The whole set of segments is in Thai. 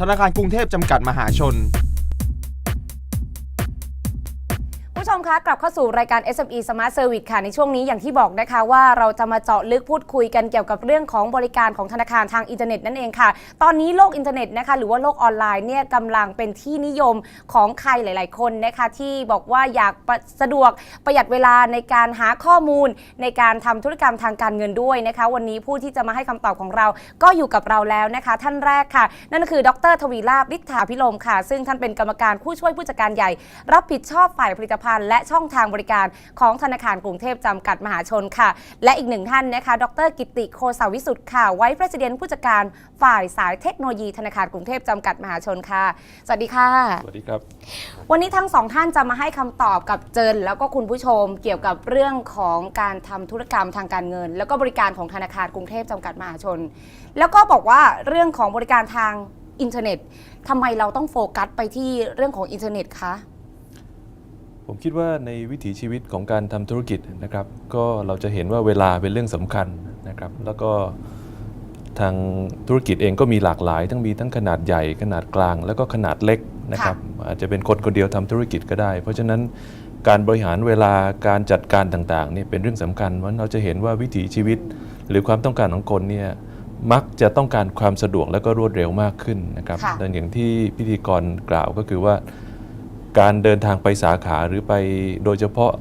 ธนาคารกรุงเทพจำกัดมหาชน คะกลับเข้าสู่รายการ SME Smart Service ค่ะ ในช่วงนี้อย่างที่บอกนะคะว่าเราจะมาเจาะลึกพูดคุยกันเกี่ยวกับเรื่องของบริการของธนาคารทางอินเทอร์เน็ตนั่นเองค่ะ ตอนนี้โลกอินเทอร์เน็ตนะคะหรือว่าโลกออนไลน์เนี่ยกำลังเป็นที่นิยมของใครหลาย ๆ คนนะคะที่บอกว่าอยากสะดวกประหยัดเวลาในการหาข้อมูล ในการทำธุรกรรมทางการเงินด้วยนะคะ วันนี้ผู้ที่จะมาให้คำตอบของเราก็อยู่กับเราแล้วนะคะ ท่านแรกค่ะ นั่นก็คือดรทวีลาบฤทธาพิลมค่ะ ซึ่งท่านเป็นกรรมการผู้ช่วยผู้จัดการใหญ่ รับผิดชอบฝ่ายผลิตภัณฑ์และช่องทางบริการของธนาคารกรุงเทพจำกัดมหาชนค่ะ และอีกหนึ่งท่านนะคะ ดรกิติโคสาวิสุทธิ์ค่ะ ไว้ประธานผู้จัดการฝ่ายสายเทคโนโลยีธนาคารกรุงเทพจำกัดมหาชนค่ะ สวัสดีค่ะ สวัสดีครับ วันนี้ทั้งสองท่านจะมาให้คำตอบกับเจินแล้วก็คุณผู้ชมเกี่ยวกับเรื่องของการทำธุรกรรมทางการเงิน แล้วก็บริการของธนาคารกรุงเทพจำกัดมหาชน แล้วก็บอกว่าเรื่องของบริการทางอินเทอร์เน็ตทำไมเราต้องโฟกัสไปที่เรื่องของอินเทอร์เน็ตคะ ผมคิดว่าในวิถีชีวิตของการทำธุรกิจนะครับ ก็เราจะเห็นว่าเวลาเป็นเรื่องสำคัญนะครับ แล้วก็ทางธุรกิจเองก็มีหลากหลาย ทั้งมีทั้งขนาดใหญ่ขนาดกลาง แล้วก็ขนาดเล็กนะครับ อาจจะเป็นคนคนเดียวทำธุรกิจก็ได้ เพราะฉะนั้นการบริหารเวลาการจัดการต่างๆเนี่ยเป็นเรื่องสำคัญเพราะเราจะเห็นว่าวิถีชีวิตหรือความต้องการของคนเนี่ยมักจะต้องการความสะดวกและก็รวดเร็วมากขึ้นนะครับค่ะดังอย่างที่พิธีกรกล่าวก็คือว่า การเดินทางไปสาขาหรือไปโดยเฉพาะ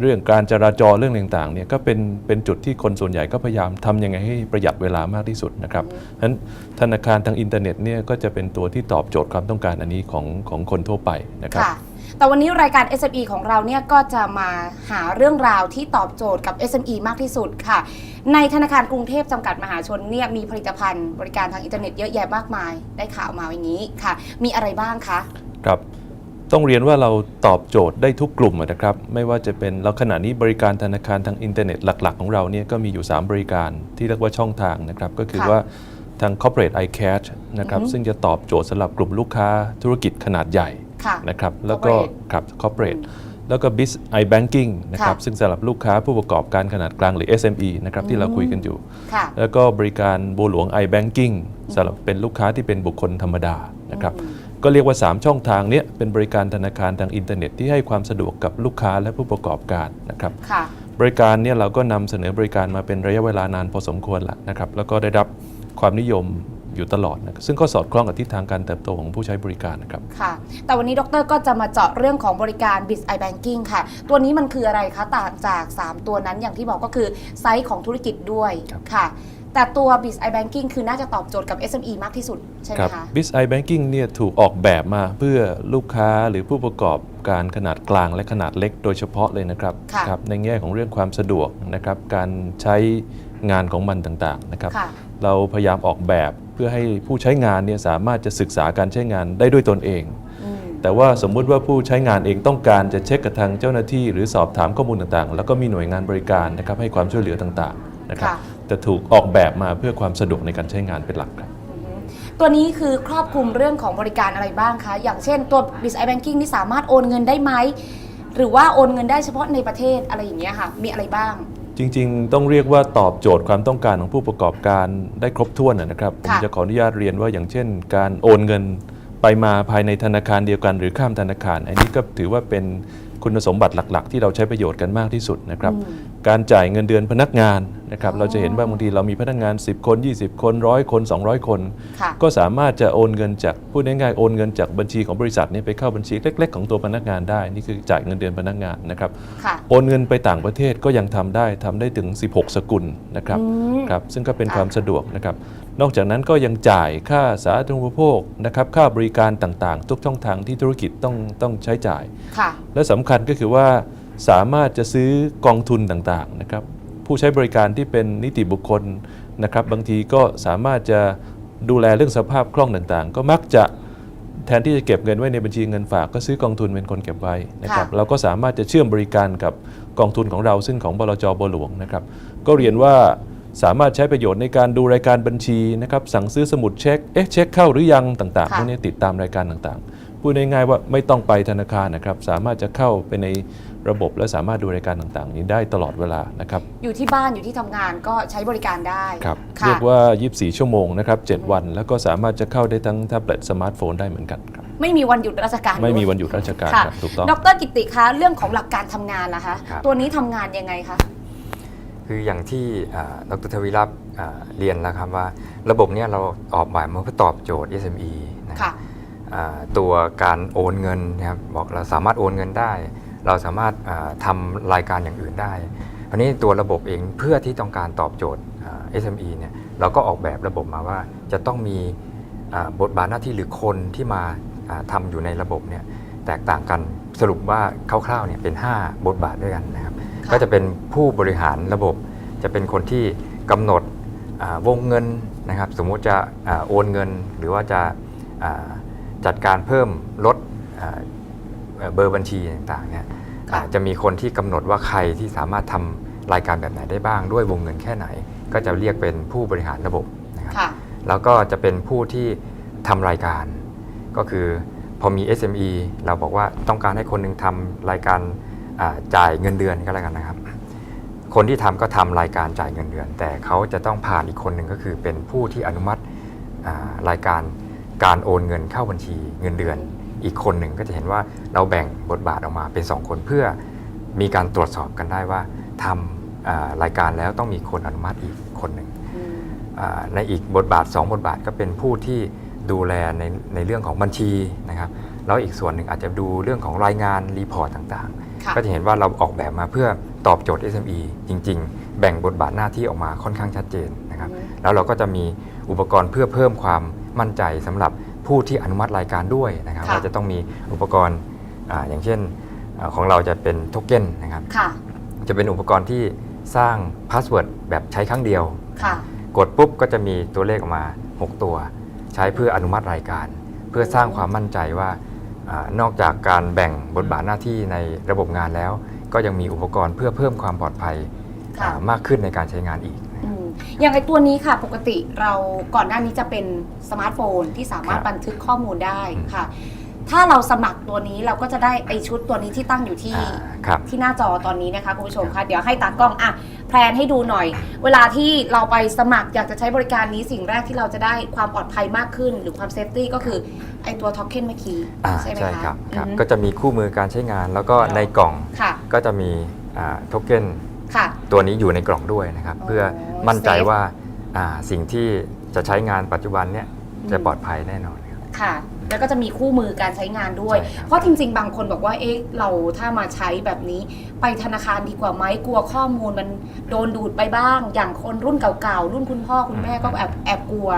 เรื่องการจราจรเรื่องต่างๆเนี่ยก็เป็นเป็นจุดที่คนส่วนใหญ่ก็พยายามทำยังไงให้ประหยัดเวลามากที่สุดนะครับฉะนั้นธนาคารทางอินเทอร์เน็ตเนี่ยก็จะเป็นตัวที่ตอบโจทย์ความต้องการอันนี้ของของคนทั่วไปนะครับ ค่ะ แต่วันนี้รายการ SME ของเราเนี่ยก็จะมาหาเรื่องราวที่ตอบโจทย์กับ SME มากที่สุดค่ะ ในธนาคารกรุงเทพจำกัดมหาชนเนี่ยมีผลิตภัณฑ์บริการทางอินเทอร์เน็ตเยอะแยะมากมาย ได้ข่าวมาอย่างนี้ค่ะ มีอะไรบ้างคะ ครับ ต้องเรียนว่าเราตอบโจทย์ได้ทุกกลุ่มอะนะครับ ไม่ว่าจะเป็นแล้วขณะนี้บริการธนาคารทางอินเทอร์เน็ตหลัก ๆ ของเราเนี่ยก็มีอยู่ 3 บริการที่เรียกว่าช่องทางนะครับ ก็คือค่ะว่าทาง corporate iCash นะครับอือฮึซึ่งจะตอบโจทย์สำหรับกลุ่มลูกค้าธุรกิจขนาดใหญ่ค่ะนะครับแล้วก็ Corporate ครับ corporate แล้วก็ biz iBanking นะครับค่ะซึ่งสำหรับลูกค้าผู้ประกอบการขนาดกลางหรือ SME นะครับที่เราคุยกันอยู่ค่ะแล้วก็บริการบัวหลวง iBanking สำหรับเป็นลูกค้าที่เป็นบุคคลธรรมดานะครับอืม ก็เรียกว่า 3 ช่องทางเนี้ยเป็นบริการธนาคารทางอินเทอร์เน็ตที่ให้ความสะดวกกับลูกค้าและผู้ประกอบการนะครับค่ะบริการเนี่ยเราก็นำเสนอบริการมาเป็นระยะเวลานานพอสมควรแล้วนะครับแล้วก็ได้รับความนิยมอยู่ตลอดนะซึ่งก็สอดคล้องกับทิศทางการเติบโตของผู้ใช้บริการนะครับค่ะ แต่วันนี้ดรก็จะมาเจาะเรื่องของบริการ b i z i Banking ค่ะ ตัวนี้มันคืออะไรคะต่างจาก 3 ตัวนั้นอย่างที่บอกก็คือไซส์ของธุรกิจด้วยครับค่ะ แต่ตัว b i z i Banking คือน่าจะตอบโจทย์กับ SME มากที่สุด ใช่ไหมครับคะ Biz iBanking เนี่ยถูกออกแบบมาเพื่อลูกค้าหรือผู้ประกอบการขนาดกลางและขนาดเล็กโดยเฉพาะเลยนะครับค่ะครับในแง่ของเรื่องความสะดวกนะครับการใช้งานของมันต่างๆนะครับค่ะ เราพยายามออกแบบเพื่อให้ผู้ใช้งานเนี่ยสามารถจะศึกษาการใช้งานได้ด้วยตนเอง อืม แต่ว่าสมมุติว่าผู้ใช้งานเองต้องการจะเช็คกับทางเจ้าหน้าที่ หรือสอบถามข้อมูลต่างๆ แล้วก็มีหน่วยงานบริการนะครับให้ความช่วยเหลือต่างๆนะครับค่ะ แต่ถูกออกแบบมาเพื่อความสะดวกในการใช้งานเป็นหลักครับอือฮึตัวนี้คือครอบคลุมเรื่องของบริการอะไรบ้างคะ อย่างเช่นตัว b i z i Banking นี่สามารถโอนเงินได้ไหม หรือว่าโอนเงินได้เฉพาะในประเทศอะไรอย่างเงี้ยค่ะ มีอะไรบ้าง จริงๆ ต้องเรียกว่าตอบโจทย์ความต้องการของผู้ประกอบการได้ครบถ้วนนะครับ ผมค่ะจะขออนุญาตเรียนว่าอย่างเช่น การโอนเงินไปมาภายในธนาคารเดียวกัน หรือข้ามธนาคาร อันนี้ก็ถือว่าเป็น คุณสมบัติหลัก ๆ ที่เราใช้ประโยชน์กันมากที่สุดนะครับอืมการจ่ายเงินเดือนพนักงานนะครับอ๋อเราจะเห็นว่าบางทีเรามีพนักงาน 10 คน 20 คนร้อยคน 200 คนค่ะก็สามารถจะโอนเงินจากพูดง่ายๆโอนเงินจากบัญชีของบริษัทเนี้ไปเข้าบัญชีเล็ก ๆ ของตัวพนักงานได้นี่คือจ่ายเงินเดือนพนักงานนะครับค่ะโอนเงินไปต่างประเทศก็ยังทำได้ทำได้ถึง 16 สกุลนะครับอืมครับซึ่งก็เป็นค่ะความสะดวกนะครับ นอกจากนั้นก็ยังจ่ายค่าสาธารณูปโภคนะครับค่าบริการต่างๆ ทุกช่องทางที่ธุรกิจต้องต้องใช้จ่าย ค่ะ และสำคัญก็คือว่าสามารถจะซื้อกองทุนต่างๆนะครับผู้ใช้บริการที่เป็นนิติบุคคลนะครับ บางทีก็สามารถจะดูแลเรื่องสภาพคล่องต่างๆ ก็มักจะแทนที่จะเก็บเงินไว้ในบัญชีเงินฝากก็ซื้อกองทุนเป็นคนเก็บไว้นะครับค่ะ เราก็สามารถจะเชื่อมบริการกับกองทุนของเราซึ่งของบลจบหลวงนะครับ ก็เรียนว่า สามารถใช้ประโยชน์ในการดูรายการบัญชีนะครับสั่งซื้อสมุดเช็คเอ๊ะเช็คเข้าหรือยังต่างๆค่ะพวกนี้ติดตามรายการต่างๆผู้พูดง่ายๆว่าไม่ต้องไปธนาคารนะครับสามารถจะเข้าไปในระบบและสามารถดูรายการต่างๆ นี้ได้ตลอดเวลานะครับอยู่ที่บ้านอยู่ที่ทำงานก็ใช้บริการได้ครับค่ะเรียกว่า 24 ชั่วโมงนะครับ7วัน แล้วก็สามารถจะเข้าได้ทั้งแท็บเล็ตสมาร์ทโฟนได้เหมือนกันครับไม่มีวันหยุดราชการ ไม่มีด้วยวันหยุดราชการค่ะครับถูกต้องดรกิติคะเรื่องของหลักการทำงานนะคะครับตัวนี้ทำงานยังไงคะ คืออย่างที่อ่าดรทวีรัตน์อ่าเรียนแล้วครับว่าระบบเนี้ยเราออกแบบมาเพื่อตอบโจทย์ SME นะครัค่ะบอ่าตัวการโอนเงินนะครับบอกเราสามารถโอนเงินได้ เราสามารถอ่าทำรายการอย่างอื่นได้คราวนี้ตัวระบบเองเพื่อที่ต้องการตอบโจทย์อ่า SME เนี่ยเราก็ออกแบบระบบมาว่าจะต้องมีอ่าบทบาทหน้าที่หรือคนที่มาอ่าทำอยู่ในระบบเนี่ยแตกต่างกันสรุปว่าคร่าวๆเนี่ยเป็น 5 บทบาทด้วยกันนะครับ ค่ะ ก็จะเป็นผู้บริหารระบบ จะเป็นคนที่กำหนดอ่าวงเงินนะครับ สมมุติจะอาโอนเงิน หรือว่าจะอ่าจัดการเพิ่มลดอ่าเอ่อเบอร์บัญชีต่างๆเนี่ยค่ะ อ่าจะมีคนที่กำหนดว่าใครที่สามารถทำรายการแบบไหนได้บ้าง ด้วยวงเงินแค่ไหน ก็จะเรียกเป็นผู้บริหารระบบนะครับ ค่ะ แล้วก็จะเป็นผู้ที่ทำรายการ ก็คือพอมี SME เราบอกว่าต้องการให้คนหนึ่งทำรายการอ่า จ่ายเงินเดือนก็แล้วกันนะครับ คนที่ทำก็ทำรายการจ่ายเงินเดือน แต่เขาจะต้องผ่านอีกคนหนึ่งก็คือเป็นผู้ที่อนุมัติรายการการโอนเงินเข้าบัญชีเงินเดือน อีกคนหนึ่งก็จะเห็นว่าเราแบ่งบทบาทออกมาเป็น 2 คนเพื่อมีการตรวจสอบกันได้ว่าทำรายการแล้วต้องมีคนอนุมัติอีกคนหนึ่งในอีกบทบาท 2 บทบาทก็เป็นผู้ที่ดูแลในในเรื่องของบัญชีนะครับแล้วอีกส่วนหนึ่งอาจจะดูเรื่องของรายงานรีพอร์ตต่างๆ ก็จะเห็นว่าเราออกแบบมาเพื่อตอบโจทย์ SME จริง ๆ แบ่งบทบาทหน้าที่ออกมาค่อนข้างชัดเจนนะครับอืมแล้วเราก็จะมีอุปกรณ์เพื่อเพิ่มความมั่นใจสำหรับผู้ที่อนุมัติรายการด้วยนะครับค่ะว่าจะต้องมีอุปกรณ์อาอย่างเช่นอาของเราจะเป็นโทเก้นนะครับค่ะจะเป็นอุปกรณ์ที่สร้างพาสเวิร์ดแบบใช้ครั้งเดียวค่ะกดปุ๊บก็จะมีตัวเลขออกมา 6 ตัว ใช้เพื่ออนุมัติรายการ เพื่อสร้างความมั่นใจว่า อานอกจากการแบ่งบทบาทหน้าที่ในระบบงานแล้ว ก็ยังมีอุปกรณ์เพื่อเพิ่มความปลอดภัยค่ะอ่ามากขึ้นในการใช้งานอีกอืมอย่างไอตัวนี้ค่ะ ปกติเราก่อนหน้านี้จะเป็นสมาร์ทโฟนที่สามารถครับบันทึกข้อมูลได้อืมค่ะ ถ้าเราสมัครตัวนี้เราก็จะได้ไอชุดตัวนี้ที่ตั้งอยู่ที่อ่าครับที่หน้าจอตอนนี้นะคะคุณผู้ชมคะเดี๋ยวให้ตากล้องอะ แพลนให้ดูหน่อย เวลาที่เราไปสมัครอยากจะใช้บริการนี้สิ่งแรกที่เราจะได้ความปลอดภัยมากขึ้น หรือความเซฟตี้ก็คือไอตัวท็อกเค็นเมื่อกี้อ่าใช่ไหมใช่คะครับครับ อือฮึก็จะมีคู่มือการใช้งาน แล้วก็ในกล่องค่ะ ก็จะมีโทเก้นค่ะ ตัวนี้อยู่ในกล่องด้วยนะครับ อ๋อเพื่อมั่นใจเซฟว่าอ่าสิ่งที่จะใช้งานปัจจุบันเนี่ยอืมจะปลอดภัยแน่นอนครับ ค่ะ แล้วก็จะมีคู่มือการใช้งานด้วยใช่ครับเพราะจริง ๆ บางคนบอกว่า เอ๊ะ เราถ้ามาใช้แบบนี้ ไปธนาคารดีกว่าไหมกลัวข้อมูลมันโดนดูดไปบ้าง อย่างคนรุ่นเก่าๆ รุ่นคุณพ่อคุณแม่ก็แอบแอบกลัว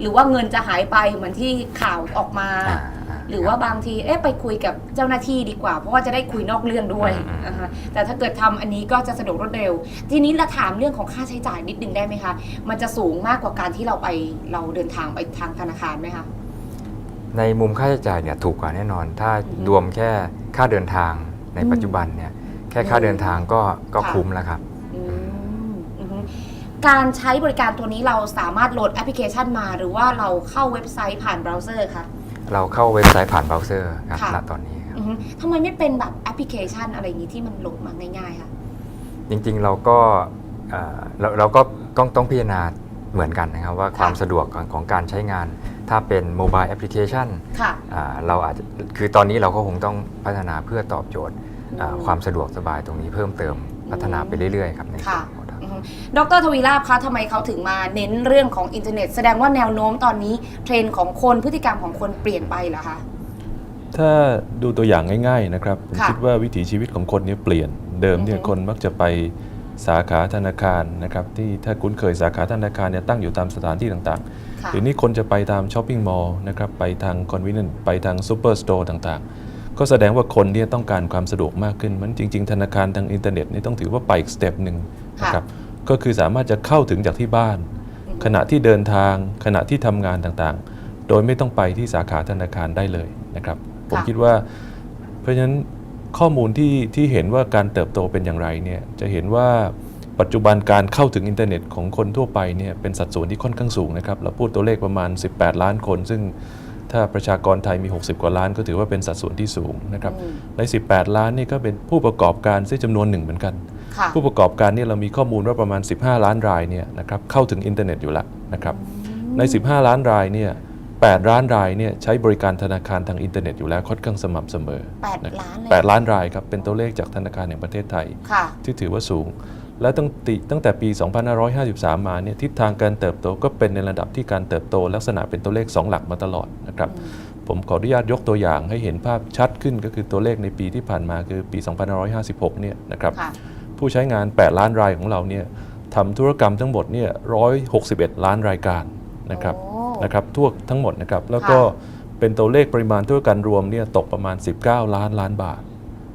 หรือว่าเงินจะหายไปเหมือนที่ข่าวออกมาอ่าาหรือว่าบางทีเอ๊ะไปคุยกับเจ้าหน้าที่ดีกว่า เพราะว่าจะได้คุยนอกเรื่องด้วยอืมอืมนะคะแต่ถ้าเกิดทำอันนี้ก็จะสะดวกรวดเร็ว ทีนี้เราถามเรื่องของค่าใช้จ่ายนิดนึงได้ไหมคะ มันจะสูงมากกว่าการที่เราไปเราเดินทางไปทางธนาคารไหมคะ ในมุมค่าใช้จ่ายเนี่ยถูกกว่าแน่นอน ถ้าอือฮึรวมแค่ค่าเดินทางในอืมปัจจุบันเนี่ยแค่ค่าเดินทางก็ก็ค่ะคุ้มแล้วครับอืมอือฮึการใช้บริการตัวนี้เราสามารถโหลดแอปพลิเคชันมา หรือว่าเราเข้าเว็บไซต์ผ่านเบราว์เซอร์คะเราเข้าเว็บไซต์ผ่านเบราว์เซอร์ครับค่ะณตอนนี้ครับอือฮึทำไมไม่เป็นแบบแอปพลิเคชันอะไรอย่างนี้ที่มันโหลดมาง่ายๆคะจริงๆเราก็เอ่อเราเราก็ต้องต้องพิจารณา เหมือนกันนะครับว่าความสะดวกของของการใช้งาน ถ้าเป็นโมบายแอปพลิเคชันค่ะอ่าเราอาจจะคือตอนนี้เราก็คงต้องพัฒนาเพื่อตอบโจทย์อ่าอืมความสะดวกสบายตรงนี้เพิ่มเติมพัฒนาไปเรื่อยๆครับในส่ค่ะวนของเรา อือฮึดรทวีราบคะทำไมเขาถึงมาเน้นเรื่องของอินเทอร์เน็ต แสดงว่าแนวโน้มตอนนี้เทรนด์ของคนพฤติกรรมของคนเปลี่ยนไปเหรอคะ ถ้าดูตัวอย่างง่าย ๆ นะครับ ผมค่ะคิดว่าวิถีชีวิตของคนเนี้เปลี่ยนเดิมเนี่ยอือฮึคนมักจะไป สาขาธนาคารนะครับที่ถ้าคุ้นเคยสาขาธนาคารเนี่ยตั้งอยู่ตามสถานที่ต่างๆค่ะเดี๋ยวนี้คนจะไปตามช้อปปิ้งมอลล์นะครับไปทางคอนเวเนนไปทางซูเปอร์สโตร์ต่างๆ ก็แสดงว่าคนเนี่ยต้องการความสะดวกมากขึ้น มันจริง ๆ ธนาคารทางอินเทอร์เน็ตนี่ต้องถือว่าไปอีกสเต็ปหนึ่งนะครับก็คือสามารถจะเข้าถึงจากที่บ้านอือฮึขณะที่เดินทาง ขณะที่ทำงานต่างๆ โดยไม่ต้องไปที่สาขาธนาคารได้เลยนะครับผมคิดว่า เพราะฉะนั้น ข้อมูลที่ที่เห็นว่าการเติบโตเป็นอย่างไรเนี่ยจะเห็นว่าปัจจุบันการเข้าถึงอินเทอร์เน็ตของคนทั่วไปเนี่ยเป็นสัดส่วนที่ค่อนข้างสูงนะครับเราพูดตัวเลขประมาณ 18 ล้านคน ซึ่งถ้าประชากรไทยมี 60 กว่าล้าน ก็ถือว่าเป็นสัดส่วนที่สูงนะครับอืมใน 18 ล้านนี่ก็เป็นผู้ประกอบการซึ่งจำนวนหนึ่งเหมือนกันค่ะผู้ประกอบการเนี่ยเรามีข้อมูลว่าประมาณ 15 ล้านรายเนี่ยนะครับเข้าถึงอินเทอร์เน็ตอยู่แล้วนะครับใน 15 ล้านรายเนี่ย 8 ล้านรายเนี่ยใช้บริการธนาคารทางอินเทอร์เน็ตอยู่แล้วค่อนข้างสม่ำเสมอแปดะครับล้านเลยแปดล้านรายครับเป็นตัวเลขจากธนาคารแห่งประเทศไทยค่ะที่ถือว่าสูง และตั้งติตั้งแต่ปี 2553 มาเนี่ยทิศทางการเติบโตก็เป็นในระดับที่การเติบโต ลักษณะเป็นตัวเลข 2 หลักมาตลอดนะครับผมขออนุญาตยกตัวอย่างให้เห็นภาพชัดขึ้นก็คือตัวเลขในปีที่ผ่านมาคือปี 2556 เนี่ยนะครับค่ะผู้ใช้งาน 8 ล้านรายของเราเนี่ยทำธุรกรรมทั้งหมดเนี่ย161 ล้านรายการนะครับโอ้ นะครับทั่วทั้งหมดนะครับแล้วก็เป็นตัวเลขปริมาณธุรการรวมเนี่ยตกประมาณ 19 ล้านล้านบาท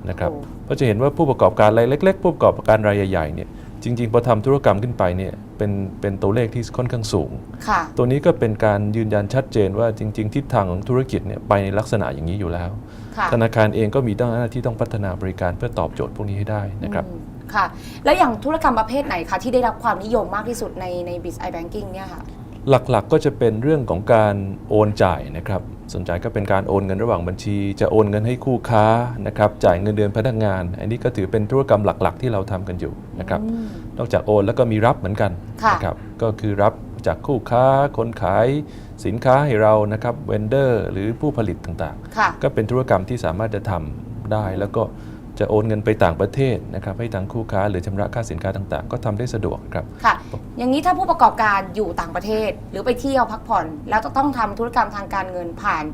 นะครับโอ้ก็จะเห็นว่าผู้ประกอบการรายเล็ก ๆ ผู้ประกอบการรายใหญ่ๆเนี่ยจริงๆพอทำธุรกรรมขึ้นไปเนี่ยเป็นเป็นตัวเลขที่ค่อนข้างสูงค่ะตัวนี้ก็เป็นการยืนยันชัดเจนว่าจริง ๆ ทิศทางของธุรกิจเนี่ยไปในลักษณะอย่างนี้อยู่แล้วค่ะธนาคารเองก็มีหน้าที่ต้องพัฒนาบริการเพื่อตอบโจทย์พวกนี้ให้ได้นะครับอืมค่ะ แล้วอย่างธุรกรรมประเภทไหนคะที่ได้รับความนิยมมากที่สุดในใน b i z i Banking เนี่ยค่ะ หลักๆก็จะเป็นเรื่องของการโอนจ่ายนะครับสนใจก็เป็นการโอนเงินระหว่างบัญชี จะโอนเงินให้คู่ค้านะครับจ่ายเงินเดือนพนักงาน อันนี้ก็ถือเป็นธุรกรรมหลักๆ ที่เราทำกันอยู่นะครับอืมนอกจากโอนแล้วก็มีรับเหมือนกันค่ะนะครับก็คือรับจากคู่ค้าคนขายสินค้าให้เรานะครับเวนเดอร์หรือผู้ผลิตต่างค่ะๆก็เป็นธุรกรรมที่สามารถจะทำได้แล้วก็ จะโอนเงินไปต่างประเทศนะครับให้ทางคู่ค้าหรือชำระค่าสินค้าต่างๆ ก็ทำได้สะดวกครับค่ะ อย่างนี้ถ้าผู้ประกอบการอยู่ต่างประเทศ หรือไปเที่ยวพักผ่อน แล้วจะต้องทำธุรกรรมทางการเงินผ่าน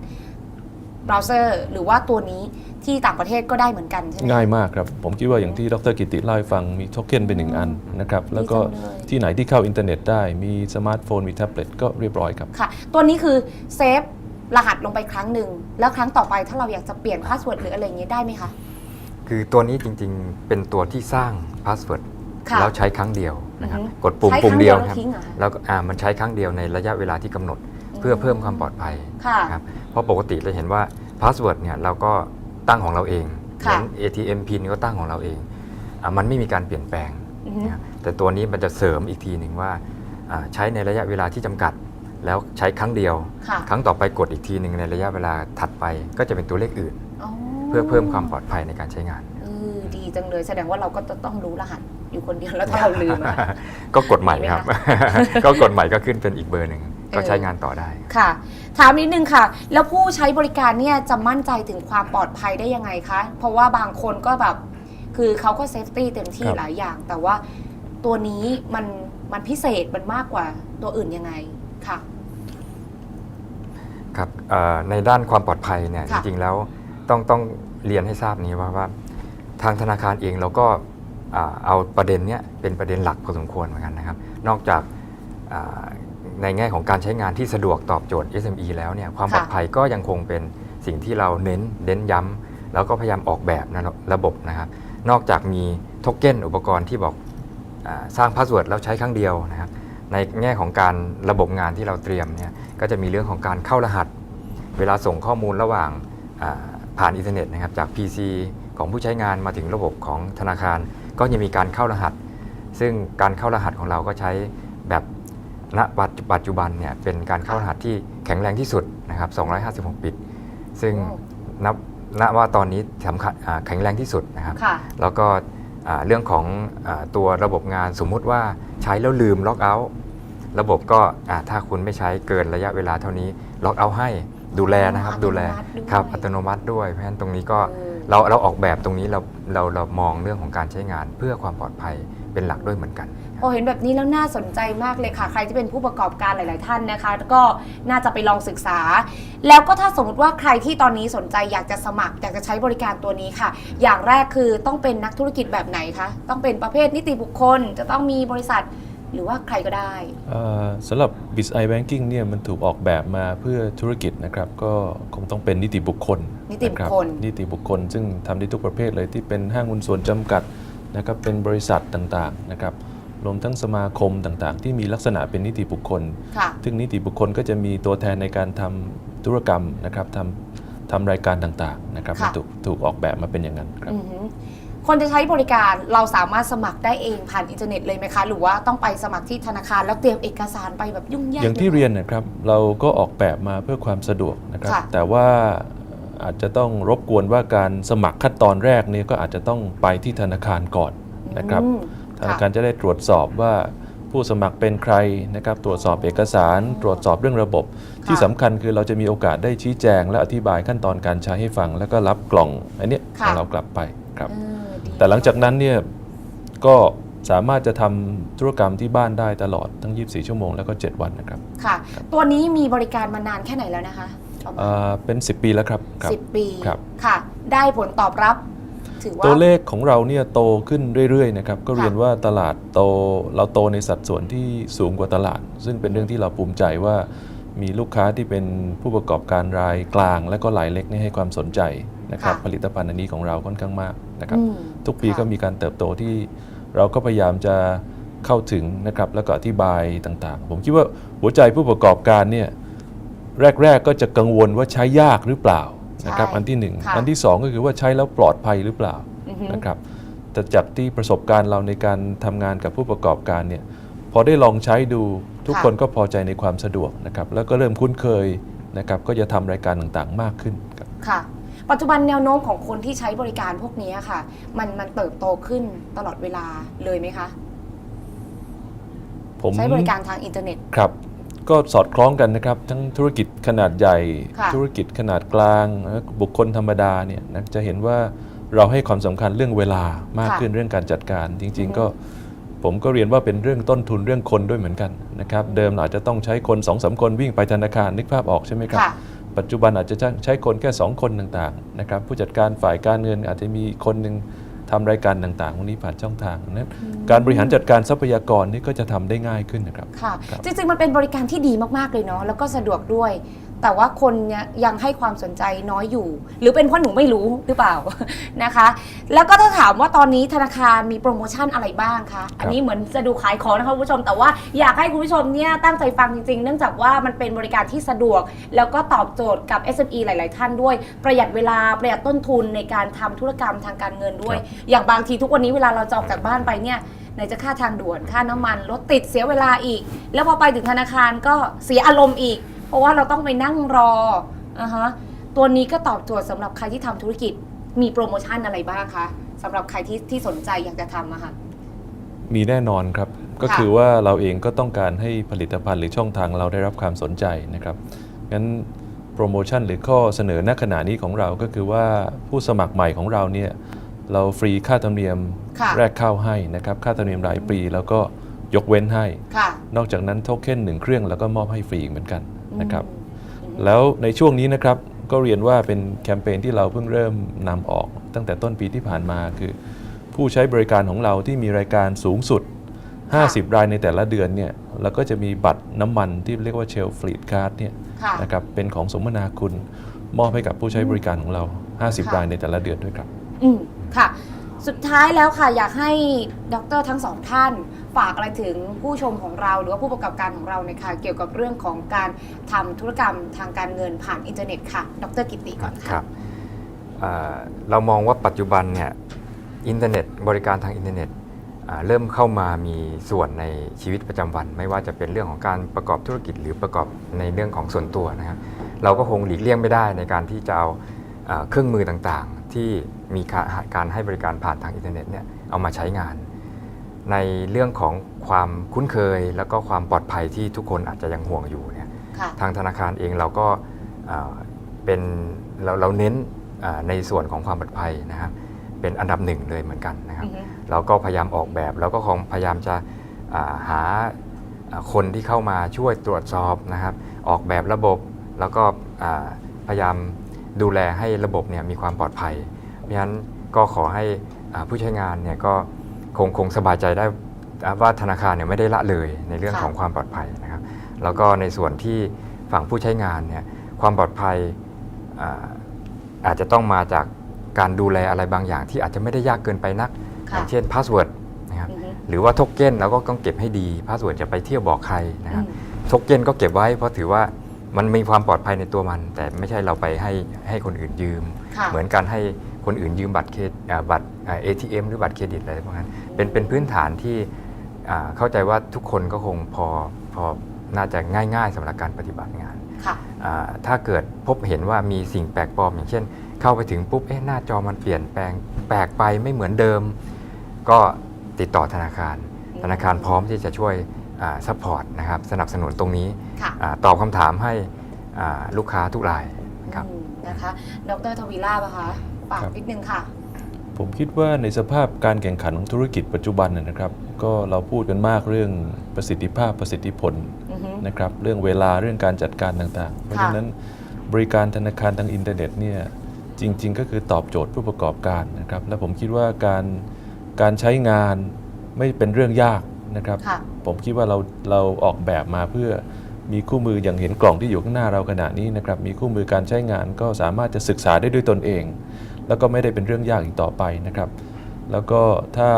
เบราว์เซอร์หรือว่าตัวนี้ที่ต่างประเทศก็ได้เหมือนกันใช่ไหมง่ายมากครับ ผมคิดว่าอย่างที่ดรกิติเล่าให้ฟังมีโทเค็นเป็นหนึ่งอันนะครับ แล้วก็ดีจังเลยที่ไหนที่เข้าอินเทอร์เน็ตได้มีสมาร์ทโฟน มีแท็บเล็ตก็เรียบร้อยครับ ค่ะ ตัวนี้คือเซฟรหัสลงไปครั้งหนึ่ง แล้วครั้งต่อไปถ้าเราอยากจะเปลี่ยนพาสเวิร์ดหรืออะไรอย่างนี้ได้ไหมคะ คือตัวนี้จริงๆ เป็นตัวที่สร้างพาสเวิร์ดค่ะแล้วใช้ครั้งเดียวนะครับ อือฮึกดปุ่มใช้ปุ่มครั้งเดียวเดียวครับแล้วทิ้งเหรอคะ แล้วก็อ่ามันใช้ครั้งเดียวในระยะเวลาที่กำหนดเพื่อเพิ่มความปลอดภัยค่ะ ครับ เพราะปกติเราเห็นว่าพาสเวิร์ดเนี่ยเราก็ตั้งของเราเองเหค่ะ มือน ATM PIN ก็ตั้งของเราเองอามันไม่มีการเปลี่ยนแปลง อือฮึ นะครับแต่ตัวนี้มันจะเสริมอีกทีหนึ่งว่าอ่า ใช้ในระยะเวลาที่จำกัด แล้วใช้ครั้งเดียว ค่ะ ครั้งต่อไปกดอีกทีหนึ่งในระยะเวลาถัดไปก็จะเป็นตัวเลขอื่นอ๋อ เพื่อเพิ่มความปลอดภัยในการใช้งาน เออดีจังเลยแสดงว่าเราก็จะต้องรู้รหัสอยู่คนเดียวแล้วถ้าเราลืมอะ ก็กดใหม่ครับดีไหมก็กดใหม่ก็ขึ้นเป็นอีกเบอร์หนึ่งก็ใช้งานต่อได้ ค่ะ ถามนิดนึงค่ะ แล้วผู้ใช้บริการเนี่ยจะมั่นใจถึงความปลอดภัยได้ยังไงคะ เพราะว่าบางคนก็แบบ คือเขาก็เซฟตี้เต็มที่ครับ หลายอย่าง แต่ว่าตัวนี้มันมันพิเศษมันมากกว่าตัวอื่นยังไงค่ะ ครับเอ่อในด้านความปลอดภัยเนี่ยจค่ะริงๆแล้ว ต้องต้องเรียนให้ทราบนี้ว่าว่าทางธนาคารเองเราก็อ่าเอาประเด็นเนี้ยเป็นประเด็นหลักพอสมควรเหมือนกันนะครับ นอกจากอ่าในแง่ของการใช้งานที่สะดวกตอบโจทย์ SME แล้วเนี่ยความค่ะปลอดภัยก็ยังคงเป็นสิ่งที่เราเน้นเน้นย้ำแล้วก็พยายามออกแบบนะระบบนะครับ นอกจากมีโทเก้นอุปกรณ์ที่บอกอาสร้างพาสเวิร์ดแล้วใช้ครั้งเดียวนะครับในแง่ของการระบบงานที่เราเตรียมเนี่ยก็จะมีเรื่องของการเข้ารหัส เวลาส่งข้อมูลระหว่างอ่า ผ่านอินเทอร์เน็ตนะครับจาก PC ของผู้ใช้งานมาถึงระบบของธนาคาร ก็จะมีการเข้ารหัส ซึ่งการเข้ารหัสของเราก็ใช้แบบณปัจจุบันเนี่ยเป็นการเข้ารหัสที่แข็งแรงที่สุดนะครับ256บิตซึ่งโอ้นับณว่าตอนนี้สำคัญอ่าแข็งแรงที่สุดนะครับค่ะแล้วก็อ่าเรื่องของอาตัวระบบงานสมมุติว่าใช้แล้วลืมล็อกเอาท์ระบบก็อ่าถ้าคุณไม่ใช้เกินระยะเวลาเท่านี้ล็อกเอาท์ให้ ดูแลนะครับอ๋อดูแลอัตโนมัติด้วยครับอัตโนมัติด้วยเพราะฉะนั้นตรงนี้ก็เออเราเราออกแบบตรงนี้เราเราเรามองเรื่องของการใช้งานเพื่อความปลอดภัยเป็นหลักด้วยเหมือนกันพอเห็นแบบนี้แล้วน่าสนใจมากเลยค่ะ ใครที่เป็นผู้ประกอบการหลาย ๆ ท่านนะคะ ก็น่าจะไปลองศึกษา แล้วก็ถ้าสมมติว่าใครที่ตอนนี้สนใจอยากจะสมัครอยากจะใช้บริการตัวนี้ค่ะ อย่างแรกคือต้องเป็นนักธุรกิจแบบไหนคะต้องเป็นประเภทนิติบุคคล จะต้องมีบริษัท หรือว่าใครก็ได้เอ่อสำหรับ b i z i Banking เนี่ยมันถูกออกแบบมาเพื่อธุรกิจนะครับก็คงต้องเป็นนิติบุคคลนิติบุคคลนะรับนิติบุคคล ซึ่งทำได้ทุกประเภทเลยที่เป็นห้างหุ้นส่วนจำกัดนะครับเป็นบริษัทต่างๆนะครับรวมทั้งสมาคมต่างๆ ที่มีลักษณะเป็นนิติบุคคลค่ะซึ่งนิติบุคคลก็จะมีตัวแทนในการทำธุรกรรมนะครับทำทำรายการต่างๆนะครับค่ะถูกถูกออกแบบมาเป็นอย่างนั้นครับอือหือ คนจะใช้บริการเราสามารถสมัครได้เองผ่านอินเทอร์เน็ตเลยไหมคะ หรือว่าต้องไปสมัครที่ธนาคารแล้วเตรียมเอกสารไปแบบยุ่งยาก อย่างที่เรียนนะครับ เราก็ออกแบบมาเพื่อความสะดวกนะครับ ค่ะ แต่ว่าอาจจะต้องรบกวนว่าการสมัครขั้นตอนแรกเนี่ยก็อาจจะต้องไปที่ธนาคารก่อนนะครับ อืมธนาคารจะได้ตรวจสอบว่าผู้สมัครเป็นใครนะครับ ตรวจสอบเอกสาร ตรวจสอบเรื่องระบบที่สำคัญคือเราจะมีโอกาสได้ชี้แจง และอธิบายขั้นตอนการใช้ให้ฟัง แล้วก็รับกล่องอันเนี้ยค่ะของเรากลับไปครับเออดี แต่หลังจากนั้นเนี่ยก็สามารถจะทำธุรกรรมที่บ้านได้ตลอดทั้ง 24 ชั่วโมงแล้วก็ 7 วันนะครับค่ะ ตัวนี้มีบริการมานานแค่ไหนแล้วนะคะประมาณอ่าเป็น 10 ปีแล้วครับครับสิบปีครับค่ะ ได้ผลตอบรับถือว่าตัวเลขของเราเนี่ยโตขึ้นเรื่อยๆนะครับก็ค่ะเรียนว่าตลาดโตเราโตในสัดส่วนที่สูงกว่าตลาด ซึ่งเป็นเรื่องที่เราภูมิใจว่ามีลูกค้าที่เป็นผู้ประกอบการรายกลาง และก็รายเล็กนี่ให้ความสนใจ นะครับค่ะผลิตภัณฑ์อันนี้ของเราค่อนข้างมากนะครับ อืมทุกปีค่ะก็มีการเติบโตที่เราก็พยายามจะเข้าถึงนะครับแล้วก็อธิบายต่างๆ ผมคิดว่าหัวใจผู้ประกอบการเนี่ยแรก ๆ ก็จะกังวลว่าใช้ยากหรือเปล่านะครับใช่อันที่หนึ่งค่ะ อันที่สองก็คือว่าใช้แล้วปลอดภัยหรือเปล่า อือฮึ นะครับแต่จากที่ประสบการณ์เราในการทำงานกับผู้ประกอบการเนี่ยพอได้ลองใช้ดูทุกค่ะ คนก็พอใจในความสะดวกนะครับแล้วก็เริ่มคุ้นเคยนะครับก็จะทำรายการต่างๆมากขึ้นครับ ค่ะ ปัจจุบันแนวโน้มของคนที่ใช้บริการพวกนี้ค่ะ มันมันเติบโตขึ้นตลอดเวลาเลยไหมคะผมใช้บริการทางอินเทอร์เน็ตครับ ก็สอดคล้องกันนะครับ ทั้งธุรกิจขนาดใหญ่ค่ะธุรกิจขนาดกลางและบุคคลธรรมดาเนี่ยนะจะเห็นว่าเราให้ความสำคัญเรื่องเวลามากค่ะขึ้นเรื่องการจัดการ จริงอือฮึๆก็ผมก็เรียนว่าเป็นเรื่องต้นทุนเรื่องคนด้วยเหมือนกันนะครับ เดิมเราอาจจะต้องใช้คน2อสคนวิ่งไปธนาคารนึกภาพออกใช่ไหมครับค่ะ ปัจจุบันอาจจะใช้คนแค่ 2 คนต่างๆนะครับผู้จัดการฝ่ายการเงินอาจจะมีคนหนึ่งทำรายการต่างๆพวกนี้ผ่านช่องทางนั้นการบริหารจัดการทรัพยากรนี่ก็จะทำได้ง่ายขึ้นนะครับค่ะครับจริงๆ มันเป็นบริการที่ดีมากๆเลยเนาะแล้วก็สะดวกด้วย แต่ว่าคนเนี่ยยังให้ความสนใจน้อยอยู่ หรือเป็นเพราะหนูไม่รู้หรือเปล่านะคะ แล้วก็ถ้าถามว่าตอนนี้ธนาคารมีโปรโมชั่นอะไรบ้างคะอันนี้เหมือนจะดูขายของนะคะคุณผู้ชม แต่ว่าอยากให้คุณผู้ชมเนี่ยตั้งใจฟังจริงๆ เนื่องจากว่ามันเป็นบริการที่สะดวก แล้วก็ตอบโจทย์กับ SME หลาย ๆ ท่านด้วย ประหยัดเวลาประหยัดต้นทุนในการทำธุรกรรมทางการเงินด้วยครับอย่างบางทีทุกวันนี้เวลาเราจะออกจากบ้านไปเนี่ยไหนจะค่าทางด่วนค่าน้ำมันรถติดเสียเวลาอีก แล้วพอไปถึงธนาคารก็เสียอารมณ์อีกเพ ราะว่าเราต้องไปนั่งรออ่าฮะตัวนี้ก็ตอบโจทย์สำหรับใครที่ทำธุรกิจมีโปรโมชั่นอะไรบ้างคะสำหรับใครที่ที่สนใจอยากจะทำอะค่ะ มีแน่นอนครับ ก็ค่ะคือว่าเราเองก็ต้องการให้ผลิตภัณฑ์หรือช่องทางเราได้รับความสนใจนะครับงั้นโปรโมชั่นหรือข้อเสนอณขณะนี้ของเราก็คือว่าผู้สมัครใหม่ของเราเนี่ยเราฟรีค่าธรรมเนียมค่ะ แรกเข้าให้นะครับค่าธรรมเนียมรายปีแล้วก็ยกเว้นให้ ค่ะ นอกจากนั้นโทเค็นหนึ่งเครื่องแล้วก็มอบให้ฟรีอีกเหมือนกัน นะครับอืมแล้วในช่วงนี้นะครับก็เรียนว่าเป็นแคมเปญที่เราเพิ่งเริ่มนำออกตั้งแต่ต้นปีที่ผ่านมาคือ ผู้ใช้บริการของเราที่มีรายการสูงสุดค่ะ50 รายในแต่ละเดือนเนี่ยเราก็จะมีบัตรน้ำมันที่เรียกว่าเชลฟลีดการ์ดเนี่ยค่ะนะครับเป็นของสมนาคุณมอบให้กับผู้ใช้บริการของเรา 50ค่ะรายในแต่ละเดือนด้วยครับ อืมค่ะ สุดท้ายแล้วค่ะอยากให้ดรทั้งสองท่าน ฝากอะไรถึงผู้ชมของเรา หรือว่าผู้ประกอบการของเราเนี่ยค่ะเกี่ยวกับเรื่องของการทำธุรกรรมทางการเงินผ่านอินเทอร์เน็ตค่ะ ดรกิติก่อนคค่ะรับอ่าเรามองว่าปัจจุบันเนี่ยอินเทอร์เน็ตบริการทางอินเทอร์เน็ตอ่าเริ่มเข้ามามีส่วนในชีวิตประจำวัน ไม่ว่าจะเป็นเรื่องของการประกอบธุรกิจหรือประกอบในเรื่องของส่วนตัวนะครับเราก็คงหลีกเลี่ยงไม่ได้ในการที่จะเอา เครื่องมือต่างๆ ที่มีการการให้บริการผ่านทางอินเทอร์เน็ตเนี่ยเอามาใช้งาน ในเรื่องของความคุ้นเคย แล้วก็ความปลอดภัยที่ทุกคนอาจจะยังห่วงอยู่เนี่ยค่ะทางธนาคารเองเราก็เอ่อเป็นเราเราเน้นเอ่อในส่วนของความปลอดภัยนะครับเป็นอันดับหนึ่งเลยเหมือนกันนะครับอือฮึเราก็พยายามออกแบบเราก็คงพยายามจะอ่าหาอ่าคนที่เข้ามาช่วยตรวจสอบนะครับ ออกแบบระบบแล้วก็อ่าพยายาม ดูแลให้ระบบเนี่ยมีความปลอดภัย เพราะฉะนั้นก็ขอให้อ่าผู้ใช้งานเนี่ยก็คงคงสบายใจได้ว่าธนาคารเนี่ยไม่ได้ละเลยในเรื่องค่ะของความปลอดภัยนะครับ แล้วก็ในส่วนที่ฝั่งผู้ใช้งานเนี่ยความปลอดภัยอาอาจจะต้องมาจากการดูแลอะไรบางอย่างที่อาจจะไม่ได้ยากเกินไปนักอค่ะย่างเช่นพาสเวิร์ดนะครับอือฮึหรือว่าโทเก้นเราก็ต้องเก็บให้ดีพาสเวิร์ดจะไปเที่ยวบอกใครนะครับอืมโทเก้นก็เก็บไว้เพราะถือว่า มันมีความปลอดภัยในตัวมัน แต่ไม่ใช่เราไปให้ให้คนอื่นยืม ค่ะเหมือนการให้คนอื่นยืมบัตรเครดอ่าบัตรเอทีเอ็มหรือบัตรเครดิตอะไรพวกนั้นเป็นเป็นพื้นฐานที่อ่าเข้าใจว่าทุกคนก็คงพอพอน่าจะง่าย ๆสำหรับการปฏิบัติงาน ค่ะ อ่าถ้าเกิดพบเห็นว่ามีสิ่งแปลกปลอม อย่างเช่น เข้าไปถึงปุ๊บเอ๊ะหน้าจอมันเปลี่ยนแปลงแปลกไปไม่เหมือนเดิม ก็ติดต่อธนาคาร อืม ธนาคารพร้อมที่จะช่วย ซัพพอร์ตนะครับสนับสนุนตรงนี้ค่ะอาตอบคำถามให้อ่าลูกค้าทุกรายนะครับอืมนะคะดรทวีลาบอะคะฝากครับนิดนึงค่ะ ผมคิดว่าในสภาพการแข่งขันของธุรกิจปัจจุบันนะนะครับ ก็เราพูดกันมากเรื่องประสิทธิภาพประสิทธิผลอือฮึนะครับเรื่องเวลาเรื่องการจัดการต่างๆ เพราะฉะนั้นบริการธนาคารทางอินเทอร์เน็ตเนี่ยจริง ๆ ก็คือตอบโจทย์ผู้ประกอบการนะครับและผมคิดว่าการการใช้งานไม่เป็นเรื่องยาก นะครับค่ะผมคิดว่าเราเราออกแบบมาเพื่อมีคู่มืออย่างเห็นกล่องที่อยู่ข้างหน้าเราขณะนี้นะครับ มีคู่มือการใช้งานก็สามารถจะศึกษาได้ด้วยตนเอง แล้วก็ไม่ได้เป็นเรื่องยากอีกต่อไปนะครับ แล้วก็ถ้า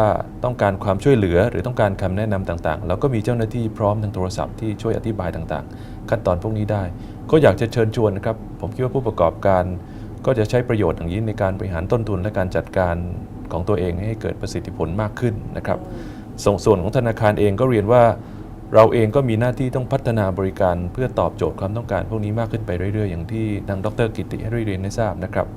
ต้องการความช่วยเหลือหรือต้องการคำแนะนำต่างๆ เราก็มีเจ้าหน้าที่พร้อมทางโทรศัพท์ที่ช่วยอธิบายต่างๆ ขั้นตอนพวกนี้ได้ ก็อยากจะเชิญชวนนะครับ ผมคิดว่าผู้ประกอบการ ก็จะใช้ประโยชน์อย่างยิ่งในการบริหารต้นทุนและการจัดการของตัวเองให้เกิดประสิทธิผลมากขึ้นนะครับ ส่งส่วนของธนาคารเองก็เรียนว่า เราเองก็มีหน้าที่ต้องพัฒนาบริการเพื่อตอบโจทย์ความต้องการ พวกนี้มากขึ้นไปเรื่อยๆ อย่างที่ทางดรกิติให้เรียนให้ทราบนะครับ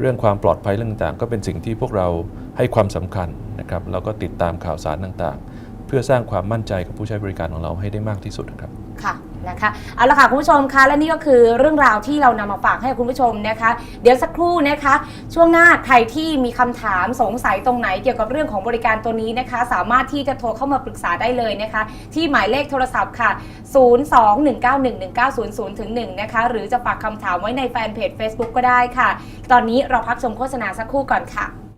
เรื่องความปลอดภัยเรื่องต่างๆก็เป็นสิ่งที่พวกเราให้ความสำคัญนะครับเราก็ติดตามข่าวสารต่างๆ เพื่อสร้างความมั่นใจกับผู้ใช้บริการของเราให้ได้มากที่สุดนะครับ นะคะเอาละค่ะคุณผู้ชมคะและนี่ก็คือเรื่องราวที่เรานำมาฝากให้คุณผู้ชมนะคะ เดี๋ยวสักครู่นะคะ ช่วงหน้าใครที่มีคำถามสงสัยตรงไหนเกี่ยวกับเรื่องของบริการตัวนี้นะคะ สามารถที่จะโทรเข้ามาปรึกษาได้เลยนะคะ ที่หมายเลขโทรศัพท์ค่ะ 021911900ถึง1นะคะหรือจะฝากคำถามไว้ในแฟนเพจ Facebook ก็ได้ค่ะ ตอนนี้เราพักชมโฆษณาสักครู่ก่อนค่ะ